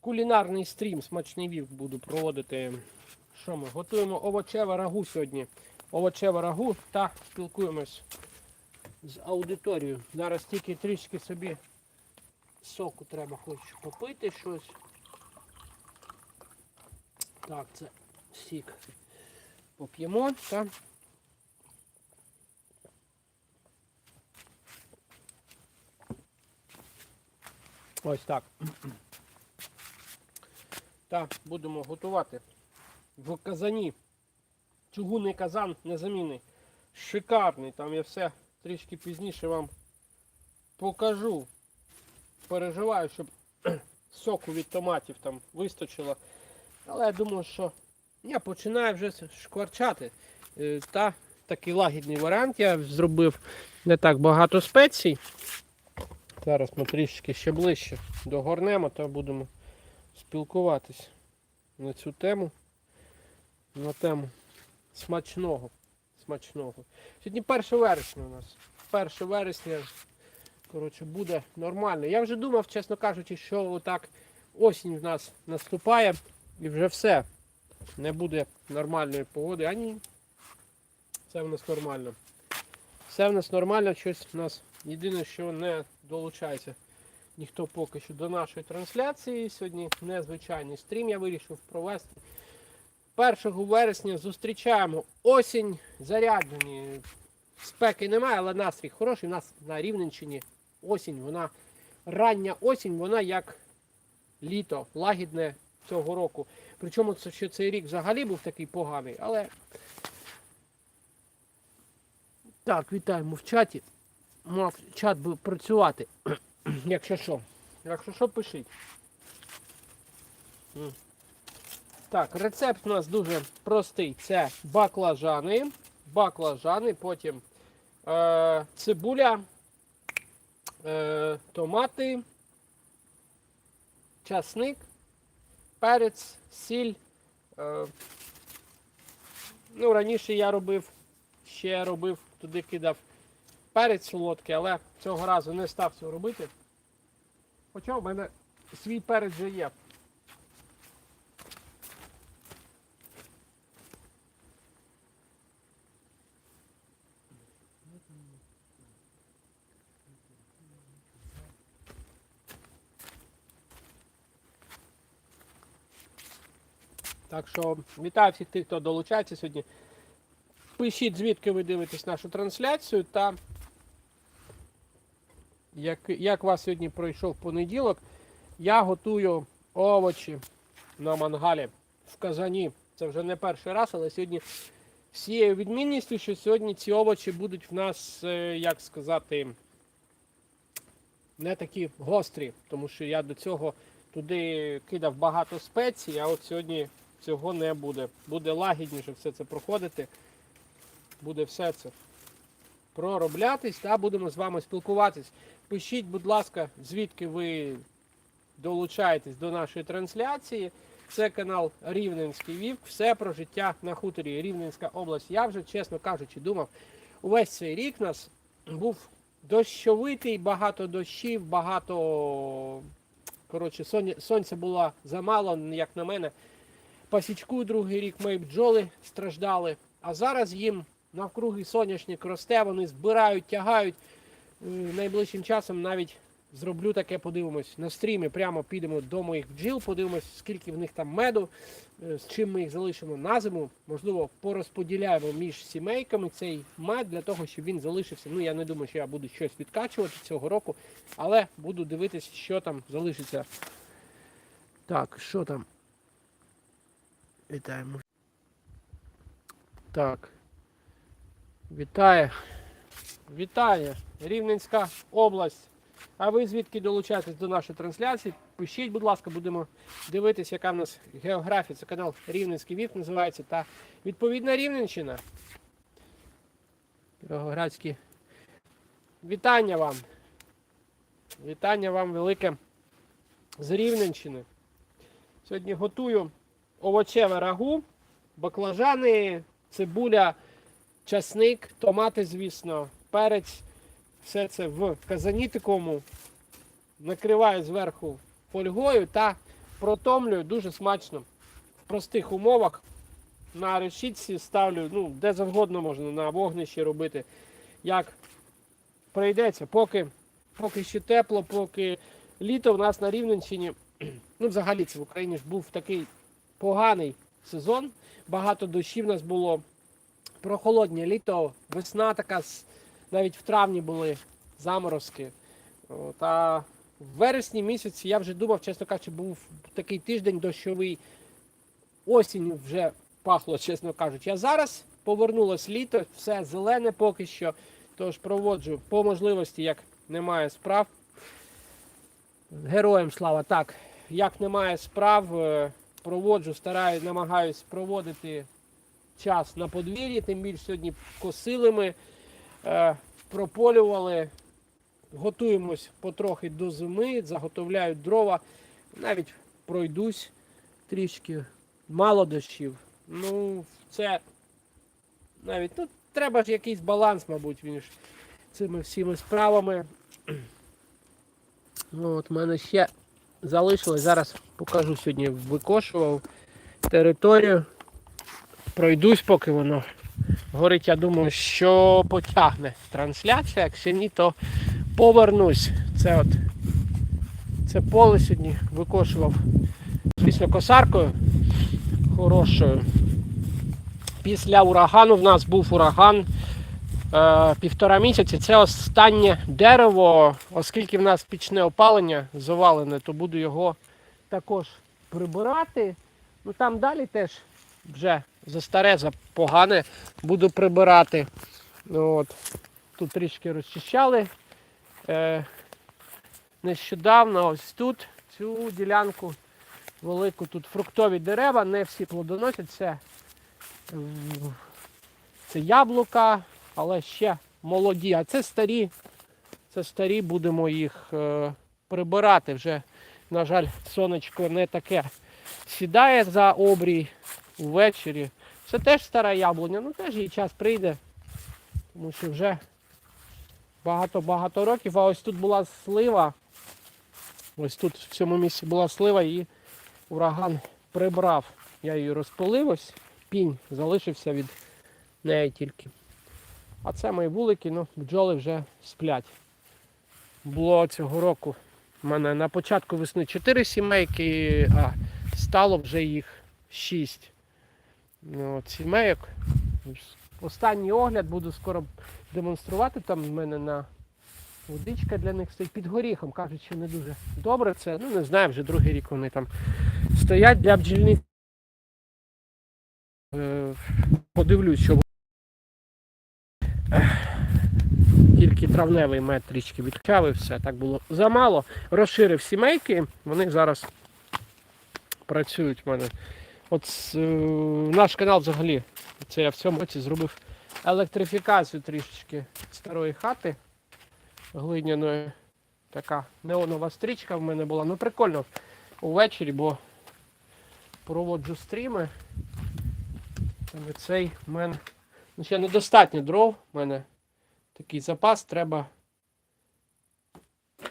кулінарний стрім, смачний вівк буду проводити. Що ми? Готуємо овочеве рагу сьогодні. Овочеве рагу та спілкуємось з аудиторією. Зараз тільки трішки собі соку треба хочу попити щось. Так, це сік поп'ємо. Та. Ось так. Так, будемо готувати в казані. Чугунний казан незамінний. Шикарний. Там я все трішки пізніше вам покажу. Переживаю, щоб соку від томатів там вистачило. Але я думаю, що я починаю вже шкварчати. Е, Та такий лагідний варіант я зробив не так багато спецій. Зараз ми трішки ще ближче догорнемо та будемо спілкуватись на цю тему. На тему смачного. Смачного. Сьогодні 1 вересня у нас. 1 вересня коротше, буде нормально. Я вже думав, чесно кажучи, що отак осінь в нас наступає і вже все. Не буде нормальної погоди. А ні. Все в нас нормально. Все в нас нормально, щось в нас єдине, що не долучається ніхто поки що до нашої трансляції. Сьогодні незвичайний стрім я вирішив провести. 1 вересня зустрічаємо осінь, заряджені. Спеки немає, але настрій хороший. У нас на Рівненщині осінь, вона рання осінь, вона як літо, лагідне цього року. Причому це, що цей рік взагалі був такий поганий, але. Так, вітаємо в чаті. Мав чат би працювати. Якщо що. Якщо що, пишіть. Так, рецепт у нас дуже простий. Це баклажани. Баклажани, потім е, цибуля, е, томати, часник, перець, сіль. Е, ну, раніше я робив, ще робив, туди кидав перець солодкий, але цього разу не став цього робити. Хоча в мене свій перець вже є. Так що вітаю всіх тих, хто долучається сьогодні. Пишіть, звідки ви дивитесь нашу трансляцію та як, як у вас сьогодні пройшов понеділок. Я готую овочі на мангалі в казані. Це вже не перший раз, але сьогодні з цією відмінністю, що сьогодні ці овочі будуть в нас, е, як сказати, не такі гострі, тому що я до цього туди кидав багато спецій, а от сьогодні цього не буде. Буде лагідніше все це проходити. Буде все це пророблятись та будемо з вами спілкуватись. Пишіть, будь ласка, звідки ви долучаєтесь до нашої трансляції. Це канал Рівненський Вівк. Все про життя на хуторі Рівненська область. Я вже, чесно кажучи, думав, увесь цей рік нас був дощовитий, багато дощів, багато коротше, сонця було замало, як на мене. Пасічку другий рік мої бджоли страждали. А зараз їм навкруги соняшник росте, вони збирають, тягають. Найближчим часом навіть зроблю таке, подивимось на стрімі. Прямо підемо до моїх бджіл, подивимось, скільки в них там меду, е, з чим ми їх залишимо на зиму. Можливо, порозподіляємо між сімейками цей мед для того, щоб він залишився. Ну я не думаю, що я буду щось відкачувати цього року, але буду дивитися, що там залишиться. Так, що там? Вітаємо. Так. Вітає. Вітає. Рівненська область. А ви звідки долучаєтесь до нашої трансляції? Пишіть, будь ласка, будемо дивитися, яка в нас географія. Це канал Рівненський Вік називається. Та відповідна Рівненщина. Кіровоградські. Вітання вам. Вітання вам велике з Рівненщини. Сьогодні готую овочеве рагу, баклажани, цибуля, часник, томати, звісно, перець. Все це в казані такому накриваю зверху фольгою та протомлюю, дуже смачно. В простих умовах. На решітці ставлю, ну, де завгодно можна, на вогнищі робити. Як прийдеться, поки, поки ще тепло, поки літо в нас на Рівненщині, ну взагалі це в Україні ж був такий поганий сезон. Багато дощів в нас було. Прохолодне літо, весна така, навіть в травні були заморозки. От, а в вересні місяці я вже думав, чесно кажучи, був такий тиждень дощовий. Осінь вже пахло, чесно кажучи. А зараз повернулось літо, все зелене поки що. Тож проводжу по можливості, як немає справ. Героям слава. Так, як немає справ, е, проводжу, стараюсь, намагаюсь проводити час на подвір'ї, тим більше сьогодні косили ми, прополювали, готуємось потрохи до зими, заготовляю дрова, навіть пройдусь трішки, мало дощів. Ну, це навіть ну, треба ж якийсь баланс, мабуть, між цими всіми справами. Ну, от в мене ще залишилось. Зараз покажу сьогодні, викошував територію. Пройдусь, поки воно горить. Я думаю, що потягне трансляція. Якщо ні, то повернусь. Це от це поле сьогодні викошував. Звісно, косаркою хорошою. Після урагану в нас був ураган е, півтора місяці. Це останнє дерево, оскільки в нас пічне опалення завалене, то буду його також прибирати. Ну там далі теж вже за старе, за погане буду прибирати. Ну, от. Тут трішки розчищали. Е, нещодавно ось тут цю ділянку велику, тут фруктові дерева, не всі плодоносять. Це, це яблука, але ще молоді. А це старі, це старі, будемо їх е, прибирати. Вже, на жаль, сонечко не таке сідає за обрій ввечері. Це теж стара яблуня, ну теж її час прийде, тому що вже багато-багато років. А ось тут була слива. Ось тут в цьому місці була слива і ураган прибрав. Я її розпилив, ось пінь залишився від неї тільки. А це мої вулики, ну, бджоли вже сплять. Було цього року у мене на початку весни 4 сімейки, а стало вже їх 6 ну, от, сімейок. Останній огляд буду скоро демонструвати. Там в мене на водичка для них стоїть під горіхом. Кажуть, що не дуже добре це. Ну не знаю, вже другий рік вони там стоять для бджільниць. Е, Подивлюсь, що тільки травневий мед трішки відкав все. Так було замало. Розширив сімейки, вони зараз працюють в мене. От е, наш канал взагалі, це я в цьому році зробив електрифікацію трішечки старої хати глиняної. Така неонова стрічка в мене була. Ну прикольно увечері, бо проводжу стріми. Але цей в ну, ще недостатньо дров. У мене такий запас треба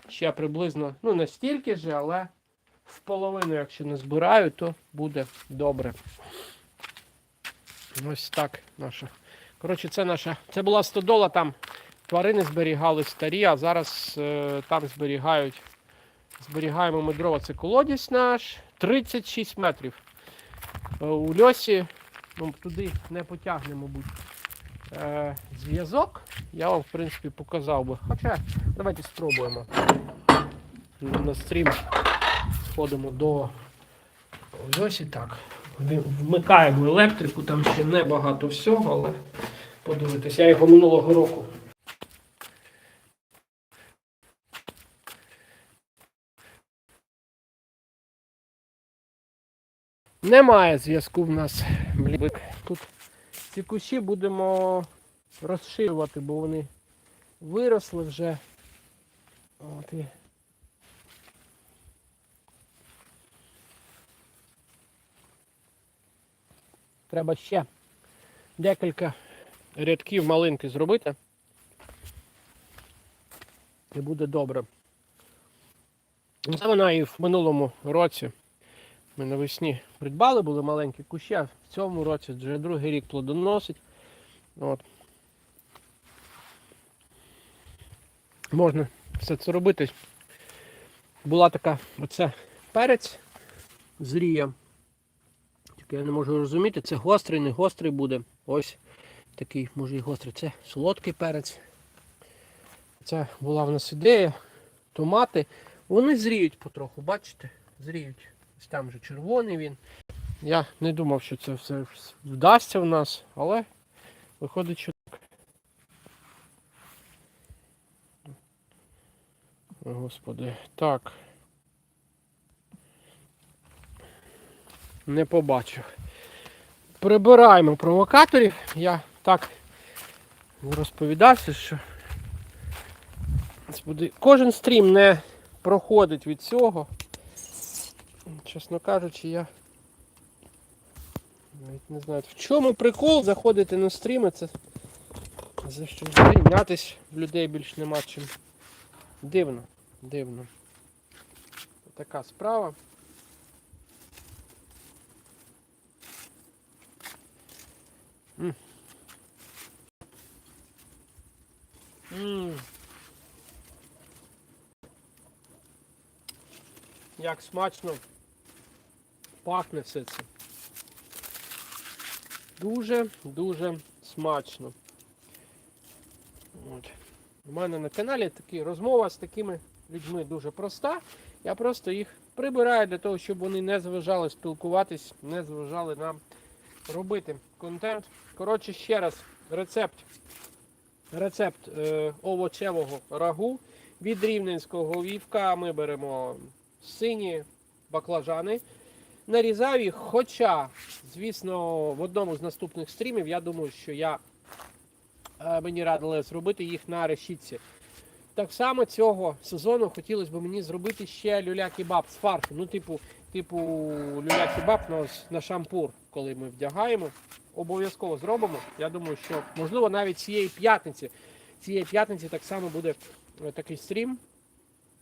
ще приблизно, ну не стільки ж, але в половину, якщо не збираю, то буде добре. Ось так наша. Коротше, це наша. Це була стодола, там тварини зберігали старі, а зараз е, там зберігають. Зберігаємо ми дрова. Це колодязь наш. 36 метрів. Е, у льосі, ну, туди не потягне, мабуть. Е, зв'язок. Я вам, в принципі, показав би. Хоча, давайте спробуємо. На стрім сходимо до льосі. Так. Вмикаємо електрику, там ще не багато всього, але подивитися. Я його минулого року. Немає зв'язку в нас. Тут ці кущі будемо розширювати, бо вони виросли вже. От і Треба ще декілька рядків малинки зробити. І буде добре. Це вона і в минулому році Ми навесні придбали, були маленькі кущі, а в цьому році вже другий рік плодоносить. От. Можна все це робити. Була така оце перець зрія. Тільки я не можу розуміти, це гострий, не гострий буде. Ось такий, може і гострий. Це солодкий перець. Це була в нас ідея. Томати. Вони зріють потроху, бачите? Зріють. Ось там вже червоний він. Я не думав, що це все вдасться в нас, але виходить, що так. Господи. Так. Не побачив. Прибираємо провокаторів. Я так розповідався, що кожен стрім не проходить від цього. Чесно кажучи, я навіть не знаю, в чому прикол заходити на стріми, це за що зрівнятись в людей більш нема чим. Дивно, дивно. Така справа. Як смачно пахне все це. Дуже-дуже смачно. От. У мене на каналі такі розмова з такими людьми дуже проста. Я просто їх прибираю для того, щоб вони не заважали спілкуватись, не заважали нам робити контент. Коротше, ще раз, рецепт. Рецепт е, овочевого рагу від рівненського вівка ми беремо сині баклажани. Нарізав їх, хоча, звісно, в одному з наступних стрімів я думаю, що я е, мені радили зробити їх на решітці. Так само цього сезону хотілося б мені зробити ще люля-кебаб з фаршу. Ну, типу, типу люля-кебаб на, на шампур, коли ми вдягаємо. Обов'язково зробимо. Я думаю, що можливо навіть цієї п'ятниці. Цієї п'ятниці так само буде е, такий стрім,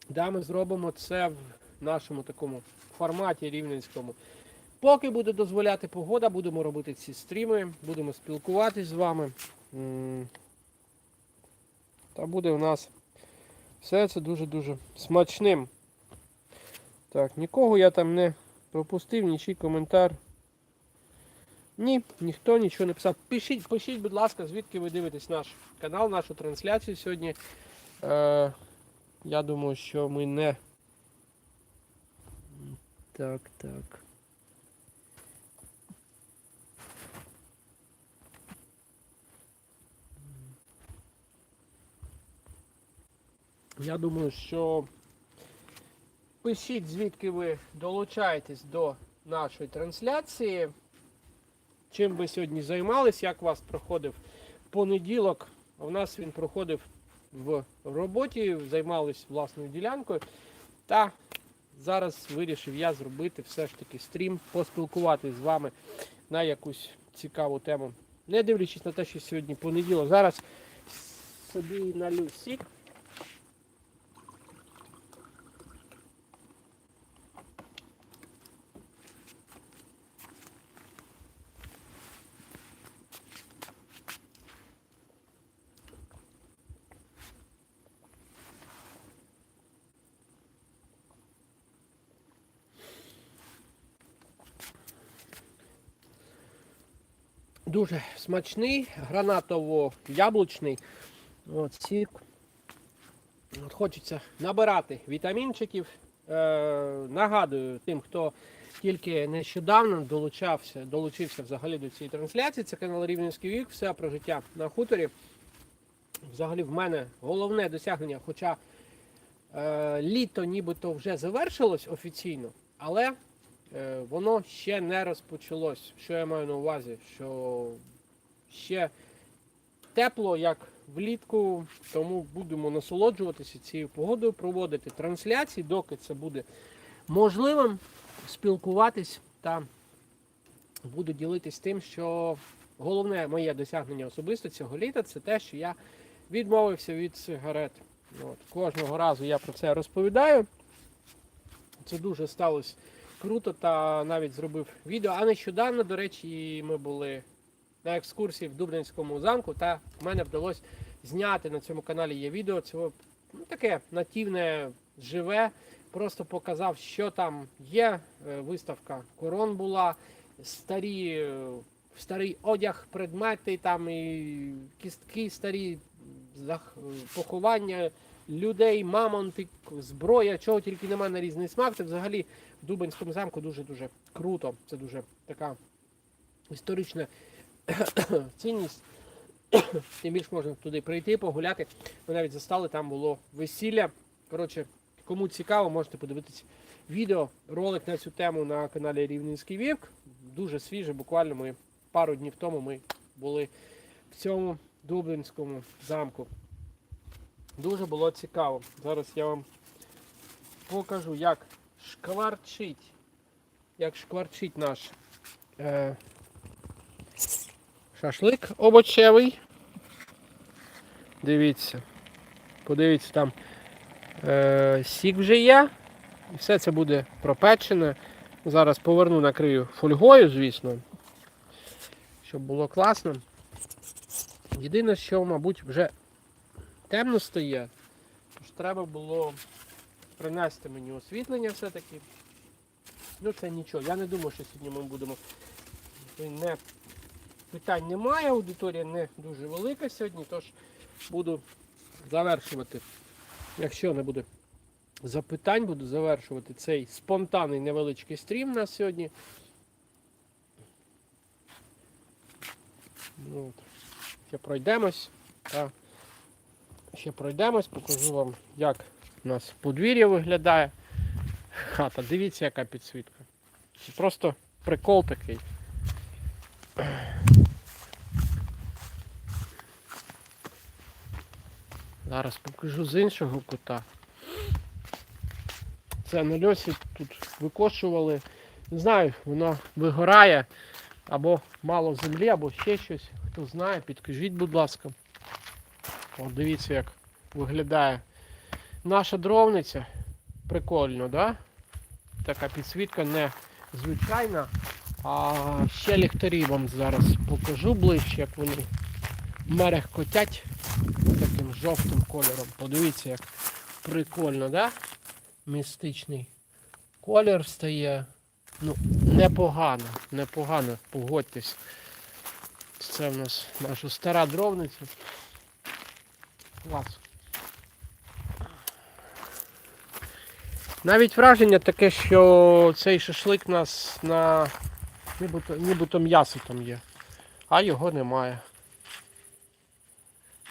де ми зробимо це в нашому такому форматі рівненському. Поки буде дозволяти погода, будемо робити ці стріми, будемо спілкуватись з вами. Та буде у нас все це дуже-дуже смачним. Так, нікого я там не пропустив, нічий коментар. Ні, ніхто нічого не писав. Пишіть, пишіть, будь ласка, звідки ви дивитесь наш канал, нашу трансляцію сьогодні. Е, я думаю, що ми не. Так, так. Я думаю, що пишіть, звідки ви долучаєтесь до нашої трансляції. Чим ви сьогодні займались, як у вас проходив понеділок. У нас він проходив в роботі, займались власною ділянкою. Та зараз вирішив я зробити все ж таки стрім, поспілкуватись з вами на якусь цікаву тему. Не дивлячись на те, що сьогодні понеділок. Зараз собі налю сік. Дуже смачний, гранатово-яблучний. От, сік. От, хочеться набирати вітамінчиків. Е, нагадую тим, хто тільки нещодавно долучався, долучився взагалі до цієї трансляції. Це канал Рівненський вік, все про життя на хуторі. Взагалі в мене головне досягнення, хоча е, літо нібито вже завершилось офіційно, але воно ще не розпочалось. Що я маю на увазі? Що ще тепло, як влітку, тому будемо насолоджуватися цією погодою, проводити трансляції, доки це буде можливим, спілкуватись та буду ділитись тим, що головне моє досягнення особисто цього літа це те, що я відмовився від сигарет. От, кожного разу я про це розповідаю. Це дуже сталося круто та навіть зробив відео. А нещодавно, до речі, ми були на екскурсії в Дубнинському замку, та в мене вдалося зняти на цьому каналі є відео. Цього ну, таке нативне, живе. Просто показав, що там є. Е, Виставка корон була, старі, е, старий одяг, предмети, там і кістки старі, поховання людей, мамонти, зброя, чого тільки немає на різний смак. Це взагалі в Дубинському замку дуже-дуже круто. Це дуже така історична цінність. Тим більше можна туди прийти, погуляти. Ми навіть застали, там було весілля. Коротше, кому цікаво, можете подивитись відео, ролик на цю тему на каналі Рівненський Вівк. Дуже свіже, буквально ми пару днів тому ми були в цьому Дублінському замку. Дуже було цікаво. Зараз я вам покажу, як шкварчить, як шкварчить наш е, шашлик овочевий. Дивіться. Подивіться, там е, сік вже є. І все це буде пропечене. Зараз поверну, накрию фольгою, звісно. Щоб було класно. Єдине, що, мабуть, вже темно стає. Тож треба було принести мені освітлення все-таки. Ну це нічого. Я не думаю, що сьогодні ми будемо. Не, питань немає, аудиторія не дуже велика сьогодні, тож буду завершувати. Якщо не буде запитань, буду завершувати цей спонтанний невеличкий стрім на сьогодні. Ну, от. Ще пройдемось. Та ще пройдемось, покажу вам, як у нас подвір'я виглядає. Хата, дивіться, яка підсвітка. Це просто прикол такий. Зараз покажу з іншого кута. Це на льосі тут викошували. Не знаю, воно вигорає або мало землі, або ще щось. Хто знає, підкажіть, будь ласка. От дивіться, як виглядає наша дровниця. Прикольно, да? Така підсвітка не звичайна. А ще ліхтарі вам зараз покажу ближче, як вони мерехкотять таким жовтим кольором. Подивіться, як прикольно, да? Містичний колір стає. Ну, непогано, непогано, погодьтесь. Це в нас наша стара дровниця. Клас. Навіть враження таке, що цей шашлик у нас на нібито, нібито м'ясо там є, а його немає.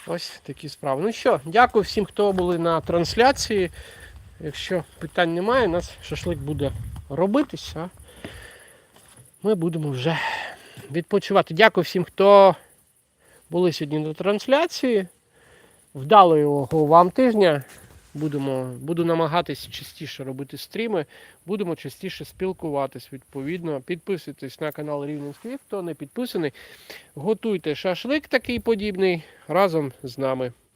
Ось такі справи. Ну що, дякую всім, хто були на трансляції. Якщо питань немає, у нас шашлик буде робитися. Ми будемо вже відпочивати. Дякую всім, хто були сьогодні на трансляції. Вдалого вам тижня. Будемо, буду намагатися частіше робити стріми, будемо частіше спілкуватись відповідно. Підписуйтесь на канал Рівненський, хто не підписаний. Готуйте шашлик такий подібний разом з нами.